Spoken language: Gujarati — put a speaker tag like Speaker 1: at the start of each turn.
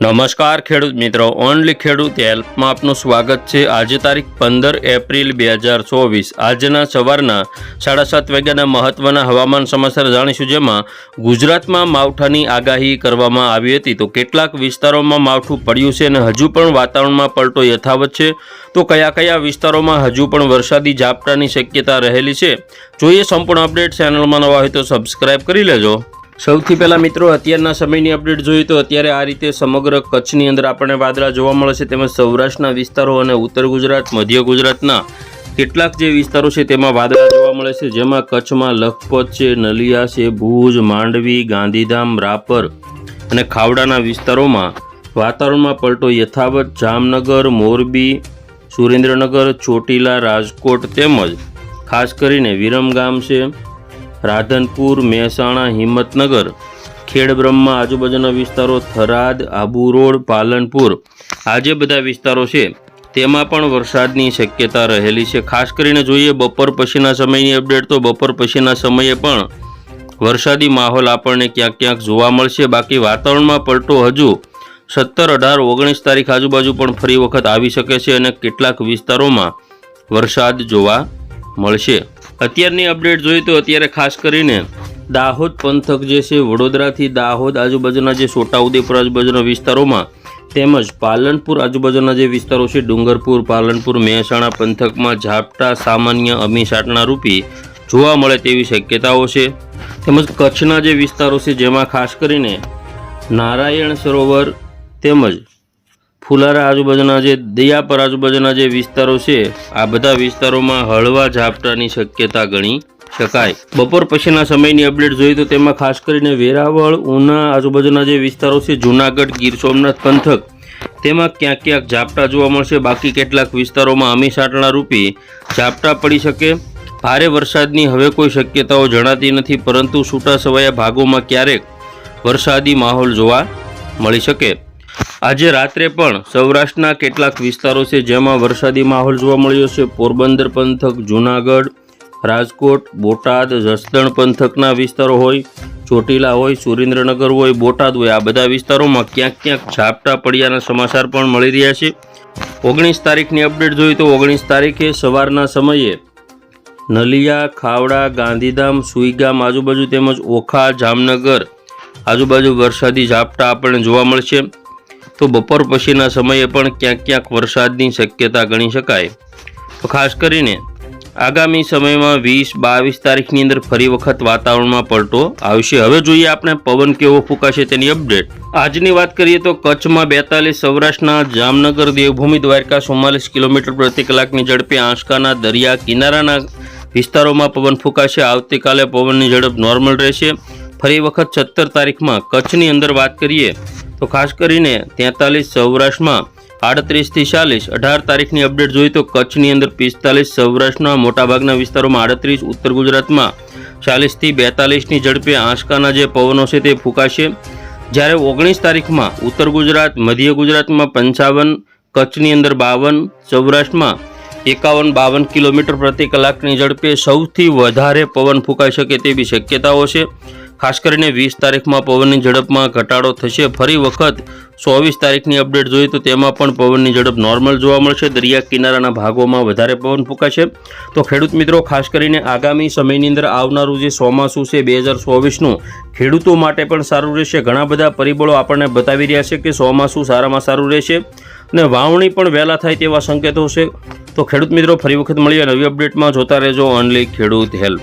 Speaker 1: નમસ્કાર ખેડૂત મિત્રો, ઓનલી ખેડૂત હેલ્પમાં આપનું સ્વાગત છે. આજે તારીખ પંદર એપ્રિલ બે હજાર ચોવીસ. આજના સવારના સાડા સાત વાગ્યાના મહત્વના હવામાન સમાચાર જાણીશું, જેમાં ગુજરાતમાં માવઠાની આગાહી કરવામાં આવી હતી. તો કેટલાક વિસ્તારોમાં માવઠું પડ્યું છે અને હજુ પણ વાતાવરણમાં પલટો યથાવત છે. તો કયા કયા વિસ્તારોમાં હજુ પણ વરસાદી ઝાપટાની શક્યતા રહેલી છે? જોઈએ સંપૂર્ણ અપડેટ ચેનલમાં નવા હોય તો સબસ્ક્રાઈબ કરી લેજો. સૌથી પહેલાં મિત્રો, અત્યારના સમયની અપડેટ જોઈએ તો અત્યારે આ રીતે સમગ્ર કચ્છની અંદર આપણને વાદળા જોવા મળે છે, તેમજ સૌરાષ્ટ્રના વિસ્તારો અને ઉત્તર ગુજરાત, મધ્ય ગુજરાતના કેટલાક જે વિસ્તારો છે તેમાં વાદળા જોવા મળે છે, જેમાં કચ્છમાં લખપત છે, નલિયા છે, ભુજ, માંડવી, ગાંધીધામ, રાપર અને ખાવડાના વિસ્તારોમાં વાતાવરણમાં પલટો યથાવત જામનગર, મોરબી, સુરેન્દ્રનગર, ચોટીલા, રાજકોટ તેમજ ખાસ કરીને વિરમગામ છે. રાધનપુર, મહેસાણા, હિંમતનગર, ખેડબ્રહ્મા, આજુબાજુના વિસ્તારો થરાદ, આબુ રોડ, પાલનપુર. આ જે બધા વિસ્તારો છે. તેમાં પણ વરસાદની શક્યતા રહેલી છે. ખાસ કરીને જોઈએ બપોર પછીના સમયની અપડેટ, તો બપોર પછીના સમયે પણ વરસાદી માહોલ આપણને ક્યાંક ક્યાંક જોવા મળશે. બાકી વાતાવરણમાં પલટો હજુ સત્તર અઢાર ઓગણીસ તારીખ આજુબાજુ પણ ફરી વખત આવી શકે છે અને કેટલાક વિસ્તારોમાં વરસાદ જોવા મળશે. અત્યારની અપડેટ જોઈએ તો અત્યારે ખાસ કરીને દાહોદ પંથક જે છે, વડોદરાથી દાહોદ આજુબાજુના જે છોટાઉદેપુર આજુબાજુના વિસ્તારોમાં તેમજ પાલનપુર આજુબાજુના જે વિસ્તારો છે, ડુંગરપુર, પાલનપુર, મહેસાણા પંથકમાં ઝાપટા સામાન્ય અમીસાટના રૂપી જોવા મળે તેવી શક્યતાઓ છે. તેમજ કચ્છના જે વિસ્તારો છે, જેમાં ખાસ કરીને નારાયણ સરોવર તેમજ ફુલારા આજુબાજુના જે દયાપર આજુબાજુના જે વિસ્તારો છે, આ બધા વિસ્તારોમાં હળવા ઝાપટાની શક્યતા ગણી શકાય. બપોર પછીના સમયની અપડેટ જોઈએ તો તેમાં ખાસ કરીને વેરાવળ, ઉના આજુબાજુના જે વિસ્તારો છે, જૂનાગઢ, ગીર સોમનાથ, પંથક, તેમાં ક્યાંક ક્યાંક ઝાપટા જોવા મળશે. બાકી કેટલાક વિસ્તારોમાં અમીસાટણા રૂપી ઝાપટા પડી શકે. ભારે વરસાદની હવે કોઈ શક્યતાઓ જણાતી નથી, પરંતુ છૂટાછવાયા ભાગોમાં ક્યારેક વરસાદી માહોલ જોવા મળી શકે. આજે રાત્રે પણ સૌરાષ્ટ્રના કેટલાક વિસ્તારો છે જેમાં વરસાદી માહોલ જોવા મળ્યો છે. પોરબંદર પંથક, જૂનાગઢ, રાજકોટ, બોટાદ, જસદણ પંથકના વિસ્તારો હોય, ચોટીલા હોય, સુરેન્દ્રનગર હોય, બોટાદ હોય, આ બધા વિસ્તારોમાં ક્યાંક ક્યાંક ઝાપટા પડ્યાના સમાચાર પણ મળી રહ્યા છે. ઓગણીસ તારીખની અપડેટ જોઈએ તો ઓગણીસ તારીખે સવારના સમયે નલિયા, ખાવડા, ગાંધીધામ, સુઈગામ આજુબાજુ તેમજ ઓખા, જામનગર આજુબાજુ વરસાદી ઝાપટા આપણને જોવા મળશે. તો બપોર પછીના સમયે પણ ક્યાંક ક્યાંક વરસાદની શક્યતા ગણી શકાય. તો ખાસ કરીને આગામી સમયમાં વીસ બાવીસ તારીખની અંદર ફરી વખત વાતાવરણમાં પલટો આવશે. હવે જોઈએ આપણે પવન કેવો ફૂંકાશે તેની અપડેટ. આજની વાત કરીએ તો કચ્છમાં બેતાલીસ, સૌરાષ્ટ્રના જામનગર, દેવભૂમિ, દ્વારકા ચુમ્માલીસ કિલોમીટર પ્રતિ કલાકની ઝડપે આંચકાના દરિયા કિનારાના વિસ્તારોમાં પવન ફૂંકાશે. આવતીકાલે પવનની ઝડપ નોર્મલ રહેશે. ફરી વખત સત્તર તારીખમાં કચ્છની અંદર વાત કરીએ તો ખાસ કરીને તેતાલીસ સૌરાષ્ટ્રમાં આડત્રીસથી ચાલીસ, અઢાર તારીખની અપડેટ જોઈએ તો કચ્છની અંદર પિસ્તાલીસ, સૌરાષ્ટ્રના મોટાભાગના વિસ્તારોમાં આડત્રીસ, ઉત્તર ગુજરાતમાં ચાલીસથી બેતાલીસની ઝડપે આંચકાના જે પવનો છે તે ફૂંકાશે. જ્યારે ઓગણીસ તારીખમાં ઉત્તર ગુજરાત, મધ્ય ગુજરાતમાં પંચાવન, કચ્છની અંદર બાવન, સૌરાષ્ટ્રમાં એકાવન, બાવન કિલોમીટર પ્રતિ કલાકની ઝડપે સૌથી વધારે પવન ફૂંકાઈ શકે તેવી શક્યતાઓ છે. ખાસ કરીને વીસ તારીખમાં પવનની ઝડપમાં ઘટાડો થશે. ફરી વખત ચોવીસ તારીખની અપડેટ જોઈએ તો તેમાં પણ પવનની ઝડપ નોર્મલ જોવા મળશે. દરિયા કિનારાના ભાગોમાં વધારે પવન ફૂંકાશે. તો ખેડૂત મિત્રો, ખાસ કરીને આગામી સમયની અંદર આવનારું જે ચોમાસું છે, બે હજાર ચોવીસનું, ખેડૂતો માટે પણ સારું રહેશે. ઘણા બધા પરિબળો આપણને બતાવી રહ્યા છે કે ચોમાસું સારામાં સારું રહેશે અને વાવણી પણ વહેલા થાય તેવા સંકેતો છે. તો ખેડૂત મિત્રો, ફરી વખત મળીએ નવી અપડેટમાં. જોતા રહેજો ઓનલી ખેડૂત હેલ્પ